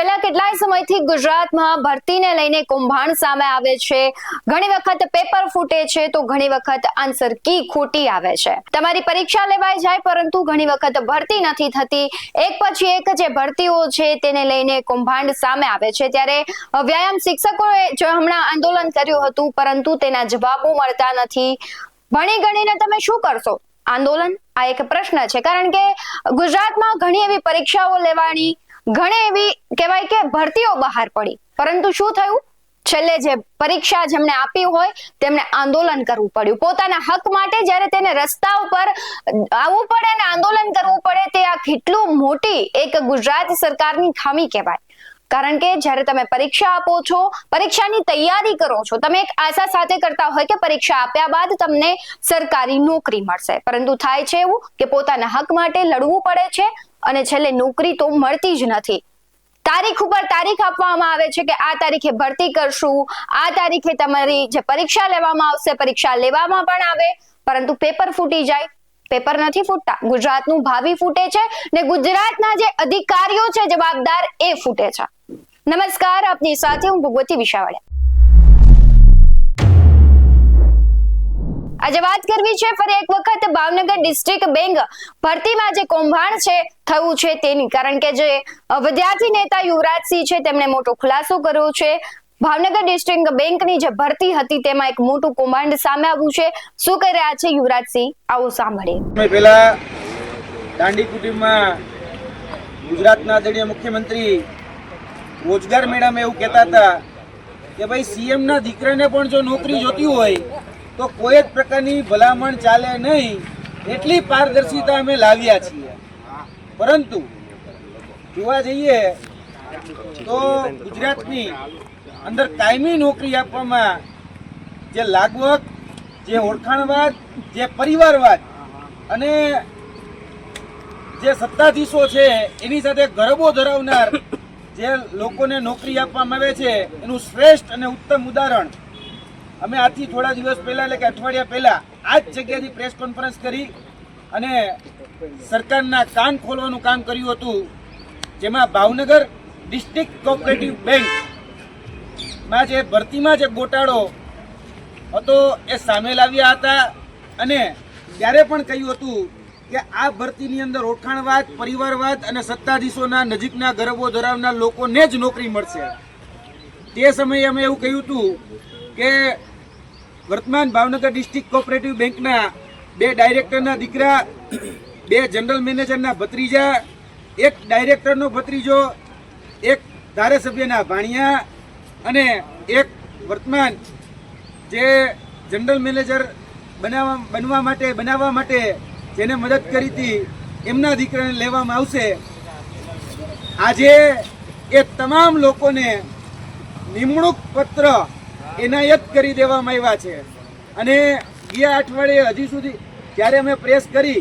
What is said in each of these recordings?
છેલ્લા કેટલાય સમયથી ગુજરાતમાં ભરતીને લઈને કૌભાંડ સામે આવે છે. ઘણી વખત પેપર ફૂટે છે તો ઘણી વખત આન્સર કી ખોટી આવે છે. તમારી પરીક્ષા લેવાઈ જાય પરંતુ ઘણી વખત ભરતી નથી થતી. એક પછી એક જે ભરતીઓ છે તેને લઈને કૌભાંડ સામે આવે છે. ત્યારે વ્યાયામ શિક્ષકોએ જો હમણાં આંદોલન કર્યું હતું પરંતુ તેના જવાબો મળતા નથી. ભણી ગણીને તમે શું કરશો? આંદોલન આ એક પ્રશ્ન છે. કારણ કે ગુજરાતમાં ઘણી એવી પરીક્ષાઓ લેવાની ઘણી એવી કહેવાય કે ભરતીઓ બહાર પડી. પરંતુ શું થયું? છેલ્લે જે પરીક્ષા જેમણે આપી હોય, તેમણે આંદોલન કરવું પડ્યું. પોતાના હક માટે જ્યારે તેને રસ્તા ઉપર આવવું પડે અને આંદોલન કરવું પડે, તે આ કેટલું મોટી એક ગુજરાત સરકારની ખામી કહેવાય. કારણ કે જ્યારે તમે પરીક્ષા આપો છો, પરીક્ષાની તૈયારી કરો છો, તમે એક આશા સાથે કરતા હોય કે પરીક્ષા આપ્યા બાદ તમને સરકારી નોકરી મળશે. પરંતુ થાય છે એવું કે પોતાના હક માટે લડવું પડે છે અને છેલ્લે નોકરી તો મળતી જ નથી. તારીખ ઉપર તારીખ આપવામાં આવે છે કે આ તારીખે ભરતી કરશું, આ તારીખે તમારી જે પરીક્ષા લેવામાં આવશે, પરીક્ષા લેવામાં પણ આવે, પરંતુ પેપર ફૂટી જાય. પેપર નથી ફૂટતા. ગુજરાતનું ભાવિ ફૂટે છે ને ગુજરાતના જે અધિકારીઓ છે, જવાબદાર એ ફૂટે છે. નમસ્કાર, આપની સાથે હું ભગવતી વિશાવાડિયા. આજે વાત કરવી છે, ફરી એક વખત ભાવનગર ડિસ્ટ્રિક્ટ બેંક ભરતીમાં જે કૌભાંડ છે, થયું છે તેની. કારણ કે જે વિદ્યાર્થી નેતા યુવરાજસિંહ છે, તેમણે મોટો ખુલાસો કર્યો છે. ભાવનગર ડિસ્ટ્રિક્ટ બેંકની જે ભરતી હતી, તેમાં એક મોટું કૌભાંડ સામે આવ્યું છે. શું કહી રહ્યા છે યુવરાજસિંહ? આવું સાંભળીએ. પહેલા દાંડી કુટીમાં ગુજરાતના આદરણીય મુખ્યમંત્રી રોજગાર મેળામાં એવું કહેતા હતા કે ભાઈ સીએમના દીકરાને પણ જો નોકરી જોતી હોય તો કોઈ જ પ્રકારની ભલામણ ચાલે નહીં, એટલી પારદર્શિતા અમે લાવ્યા છીએ. પરંતુ જોવા જઈએ તો ગુજરાતની અંદર કાયમી નોકરી આપવામાં જે લાગવક જે ઓળખાણવાદ, જે પરિવારવાદ અને જે સત્તાધીશો છે, એની સાથે ગરબો ધરાવનાર જે લોકોને નોકરી આપવામાં આવે છે, એનું શ્રેષ્ઠ અને ઉત્તમ ઉદાહરણ અમે આજથી થોડા દિવસ પહેલા એટલે કે અઠવાડિયા પહેલા આ જ જગ્યાથી પ્રેસ કોન્ફરન્સ કરી અને સરકારના કાન ખોલવાનું કામ કર્યું હતું, જેમાં ભાવનગર ડિસ્ટ્રિક્ટ કોઓપરેટિવ બેંકમાં જે ભરતીમાં જે ગોટાળો હતો એ સામે લાવ્યા હતા અને ત્યારે પણ કહ્યું હતું કે આ ભરતીની અંદર ઓળખાણવાદ, પરિવારવાદ અને સત્તાધીશોના નજીકના ગરબો ધરાવનાર લોકોને જ નોકરી મળશે. તે સમયે અમે એવું કહ્યું હતું કે વર્તમાન ભાવનગર ડિસ્ટ્રિક્ટ કોઓપરેટિવ બેંકના બે ડાયરેક્ટરના દીકરા, બે જનરલ મેનેજરના ભત્રીજા, એક ડાયરેક્ટરનો ભત્રીજો, એક ધારાસભ્યના ભાણિયા અને એક વર્તમાન જે જનરલ મેનેજર બનાવવા, બનવા માટે, બનાવવા માટે જેને મદદ કરી હતી, એમના દીકરાને લેવામાં આવશે. આજે એ તમામ લોકોને નિમણૂક પત્ર એનાયત કરી દેવામાં આવ્યા છે. અને ગયા અઠવાડિયે હજી સુધી જ્યારે અમે પ્રેસ કરી,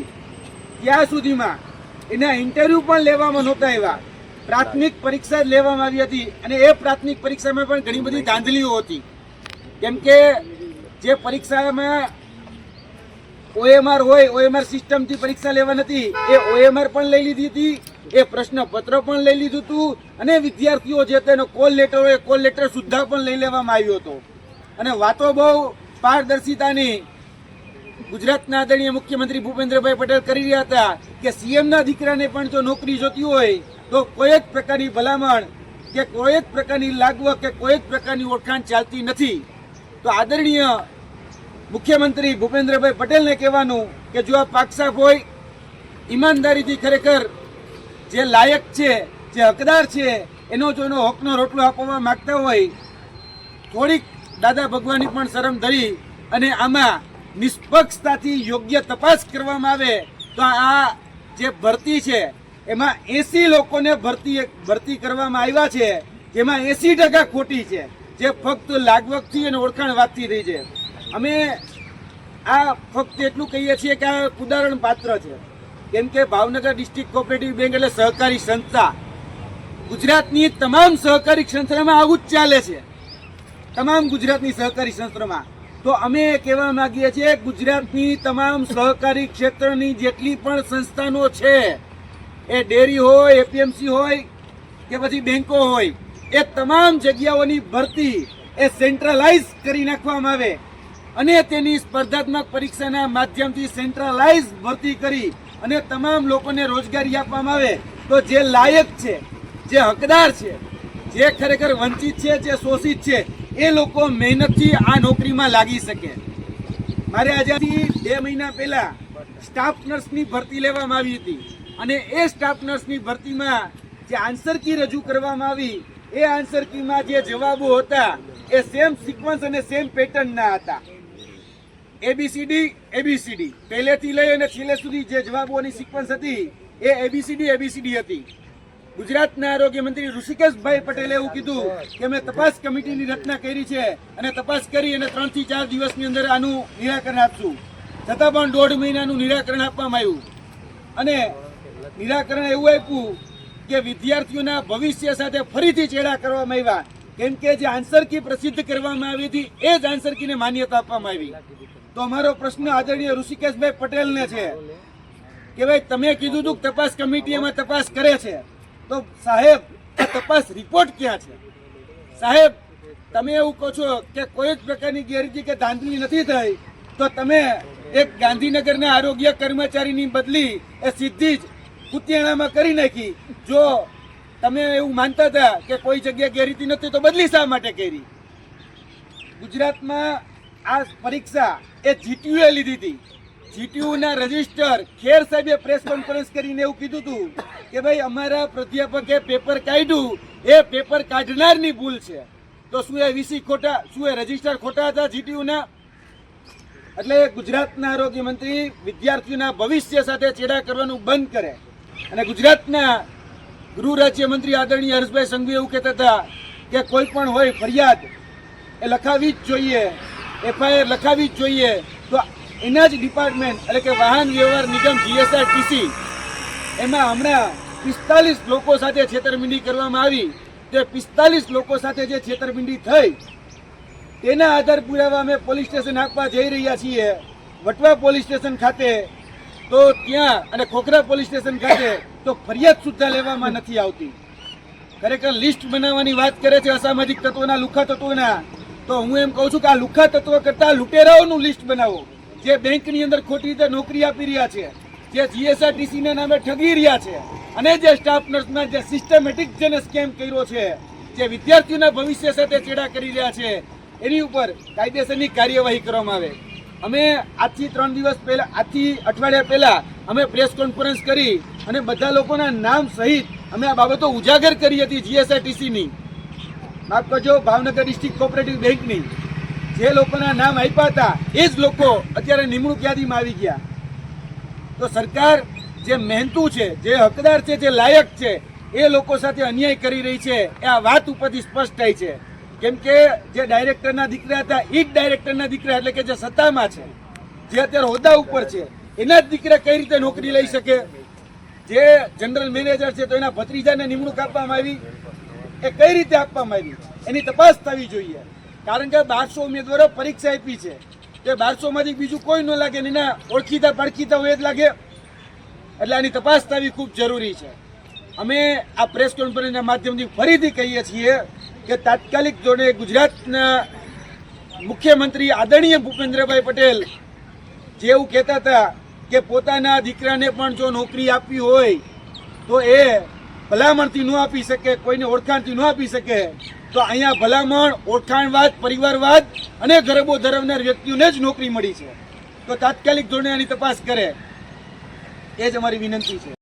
ત્યાં સુધીમાં એના ઇન્ટરવ્યૂ પણ લેવામાં નહોતા આવ્યા. પ્રાથમિક પરીક્ષા જ લેવામાં આવી હતી અને એ પ્રાથમિક પરીક્ષામાં પણ ઘણી બધી ધાંધલીઓ હતી. કેમ કે જે પરીક્ષામાં ઓએમઆર હોય ઓએમઆર સિસ્ટમથી પરીક્ષા લેવા નથી, એ ઓએમઆર પણ લઈ લીધી હતી. એ પ્રશ્નપત્ર પણ લઈ લીધું હતું અને વિદ્યાર્થીઓ જે તેનો કોલ લેટર એ કોલ લેટર સુદ્ધા પણ લઈ લેવામાં આવ્યો હતો. અને વાતો બહુ પારદર્શિતાની ગુજરાતના આદરણીય મુખ્યમંત્રી ભૂપેન્દ્રભાઈ પટેલ કરી રહ્યા હતા કે સીએમના દીકરાને પણ જો નોકરી જોતી હોય તો કોઈ જ પ્રકારની ભલામણ કે કોઈ જ પ્રકારની લાગવક કે કોઈ જ પ્રકારની ઓળખાણ ચાલતી નથી. તો આદરણીય મુખ્યમંત્રી ભૂપેન્દ્રભાઈ પટેલને કહેવાનું કે જો આ પાકસાફ હોય, ઈમાનદારીથી ખરેખર જે લાયક છે, જે હકદાર છે, એનો જો એનો હકનો રોટલો આપવા માગતા હોય, થોડીક દાદા ભગવાનની પણ શરમ ધરી અને આમાં નિષ્પક્ષતાથી યોગ્ય તપાસ કરવામાં આવે, તો આ જે ભરતી છે, એમાં એસી લોકોને ભરતી ભરતી કરવામાં આવ્યા છે, જેમાં એસી ટકા ખોટી છે, જે ફક્ત લાગવકથી અને ઓળખાણ વાતથી થઈ છે. અમે આ ફક્ત એટલું કહીએ છીએ કે આ ઉદાહરણ પાત્ર છે. કેમ કે ભાવનગર ડિસ્ટ્રિક્ટ કોઓપરેટિવ બેંક એટલે સહકારી સંસ્થા. ગુજરાતની તમામ સહકારી સંસ્થામાં આવું જ ચાલે છે. તમામ ગુજરાતની સહકારી સંસ્થામાં. તો અમે કહેવા માંગીએ છીએ ગુજરાતની તમામ સહકારી ક્ષેત્રની જેટલી પણ સંસ્થાનો છે, એ ડેરી હોય, એપીએમસી હોય કે પછી બેંકો હોય, એ તમામ જગ્યાઓની ભરતી એ સેન્ટ્રલાઇઝ કરી નાખવામાં આવે. અને તેની સ્પર્ધાત્મક પરીક્ષાના માધ્યમથી સેન્ટ્રલાઇઝ ભરતી કરી અને તમામ લોકોને રોજગારી આપવામાં આવે તો જે લાયક છે, જે હકદાર છે, જે ખરેખર વંચિત છે, જે શોષિત છે, એ લોકો મહેનતથી આ નોકરીમાં લાગી શકે. મારે આજથી બે મહિના પહેલા સ્ટાફ નર્સની ભરતી લેવામાં આવી હતી અને એ સ્ટાફ નર્સની ભરતીમાં જે આન્સર કી રજૂ કરવામાં આવી, એ આન્સર કીમાં જે જવાબો હતા, એ સેમ સિક્વન્સ અને સેમ પેટર્નના હતા. A B C D A B C D પહેલેથી લઈ અને છેલ્લે સુધી જે જવાબોની સિક્વન્સ હતી, એ એબીસીડી એબીસીડી હતી. ગુજરાતના આરોગ્ય મંત્રી ઋષિકેશભાઈ પટેલે એવું કીધું કે અમે તપાસ કમિટીની રચના કરી છે અને તપાસ કરી અને ત્રણથી ચાર દિવસની અંદર આનું નિરાકરણ આપશું. છતાં પણ દોઢ મહિનાનું નિરાકરણ આપવામાં આવ્યું. અને નિરાકરણ એવું આપ્યું કે વિદ્યાર્થીઓના ભવિષ્ય સાથે ફરીથી ચેડા કરવામાં આવ્યા. કેમ કે જે આન્સર કી પ્રસિદ્ધ કરવામાં આવી હતી, એ જ આન્સર કીને માન્યતા આપવામાં આવી. તો અમારો પ્રશ્ન આદરણીય ઋષિકેશભાઈ પટેલને છે કે ભાઈ, તમે કીધું હતું તપાસ કમિટી એમાં તપાસ કરે છે. તો સાહેબ, આ તપાસ રિપોર્ટ ક્યાં છે? સાહેબ, તમે એવું કહો છો કે કોઈ જ પ્રકારની ગેરરીતિ કે ધાંધલી નથી થઈ, તો તમે એક ગાંધીનગરના આરોગ્ય કર્મચારીની બદલી એ સીધી જ કુતિયાણામાં કરી નાખી. જો તમે એવું માનતા હતા કે કોઈ જગ્યાએ ગેરરીતિ નથી, તો બદલી શા માટે કરી? ગુજરાતમાં આ પરીક્ષા એ જીટીયુએ લીધી હતી. જીટીયુના રજિસ્ટર ખેર સાહેબે પ્રેસ કોન્ફરન્સ કરીને એવું કીધું હતું કે ભાઈ અમારા પ્રાધ્યાપકે પેપર કાઢ્યું, એ પેપર કાઢનારની ભૂલ છે. તો શું એ વીસી ખોટા, શું એ રજિસ્ટર ખોટા હતા જીટીયુના? એટલે ગુજરાતના આરોગ્ય મંત્રી વિદ્યાર્થીઓના ભવિષ્ય સાથે ચેડા કરવાનું બંધ કરે. અને ગુજરાતના ગૃહ રાજ્ય મંત્રી આદરણીય હર્ષભાઈ સંઘવી એવું કહેતા હતા કે કોઈ પણ હોય ફરિયાદ એ લખાવી જ જોઈએ. એફઆઈઆર લખાવી જ જોઈએ તો એના જ ડિપાર્ટમેન્ટ એટલે કે વાહન વ્યવહાર નિગમ જીએસઆરટીસી, એમાં હમણાં પિસ્તાલીસ લોકો સાથે છેતરપિંડી કરવામાં આવી. તે પિસ્તાલીસ લોકો સાથે જે છેતરપિંડી થઈ, તેના આધાર પુરાવા અમે પોલીસ સ્ટેશન આપવા જઈ રહ્યા છીએ. વટવા પોલીસ સ્ટેશન ખાતે, તો ત્યાં અને ખોખરા પોલીસ સ્ટેશન ખાતે તો ફરિયાદ સુદ્ધા લેવામાં નથી આવતી. ખરેખર લિસ્ટ બનાવવાની વાત કરે છે અસામાજિક તત્વોના, લુખા તત્વોના. તો હું એમ કહું છું કે આ લુખા તત્વ કરતા લુટેરાઓનું લિસ્ટ બનાવો. જે બેંકની અંદર ખોટી રીતે નોકરી આપી રહ્યા છે, જે જીએસઆરટીસી ના નામે ઠગી રહ્યા છે અને જે સ્ટાફ નર્સના જે સિસ્ટમેટિક જેને સ્કેમ કર્યો છે, જે વિદ્યાર્થીઓના ભવિષ્ય સાથે ચેડા કરી રહ્યા છે, એની ઉપર કાયદેસરની કાર્યવાહી કરવામાં આવે. અમે આજથી ત્રણ દિવસ પહેલા, આજથી અઠવાડિયા પહેલા અમે પ્રેસ કોન્ફરન્સ કરી અને બધા લોકોના નામ સહિત અમે આ બાબતો ઉજાગર કરી હતી જીએસઆરટીસીની. માફ કરજો, ભાવનગર ડિસ્ટ્રિક્ટ કોઓપરેટિવ બેંકની જે લોકોના નામ આપ્યા હતા, એ જ લોકો અત્યારે નિમણૂક યાદીમાં આવી ગયા. તો સરકાર જે મહેનતુ છે, જે હકદાર છે, જે લાયક છે, એ લોકો સાથે અન્યાય કરી રહી છે. એ આ વાત ઉપરથી સ્પષ્ટ થાય છે. કેમ કે જે ડાયરેક્ટરના દીકરા હતા, એ જ ડાયરેક્ટરના દીકરા એટલે કે જે સત્તામાં છે, જે અત્યારે હોદ્દા ઉપર છે, એના જ દીકરા કઈ રીતે નોકરી લઈ શકે? જે જનરલ મેનેજર છે, તો એના ભત્રીજાને નિમણૂક આપવામાં આવી. એ કઈ રીતે આપવામાં આવી? એની તપાસ થવી જોઈએ. કારણ કે બારસો ઉમેદવારો પરીક્ષા આપી છે. તે બારસોમાંથી બીજું કોઈ ન લાગે એના ઓળખીતા પડખીતા હોય જ લાગે. એટલે આની તપાસ થવી ખૂબ જરૂરી છે. અમે આ પ્રેસ કોન્ફરન્સના માધ્યમથી ફરીથી કહીએ છીએ કે તાત્કાલિક ધોરણે ગુજરાતના મુખ્યમંત્રી આદરણીય ભૂપેન્દ્રભાઈ પટેલ જેવું કહેતા હતા કે પોતાના દીકરાને પણ જો નોકરી આપવી હોય તો એ ભલામણથી ન આપી શકે, કોઈને ઓળખાણથી ન આપી શકે, તો અહીંયા ભલામણ, ઓળખાણવાદ, પરિવારવાદ અને ગરબો ધરાવનાર વ્યક્તિઓને જ નોકરી મળી છે. તો તાત્કાલિક ધોરણે આની તપાસ કરે. એ જ અમારી વિનંતી છે.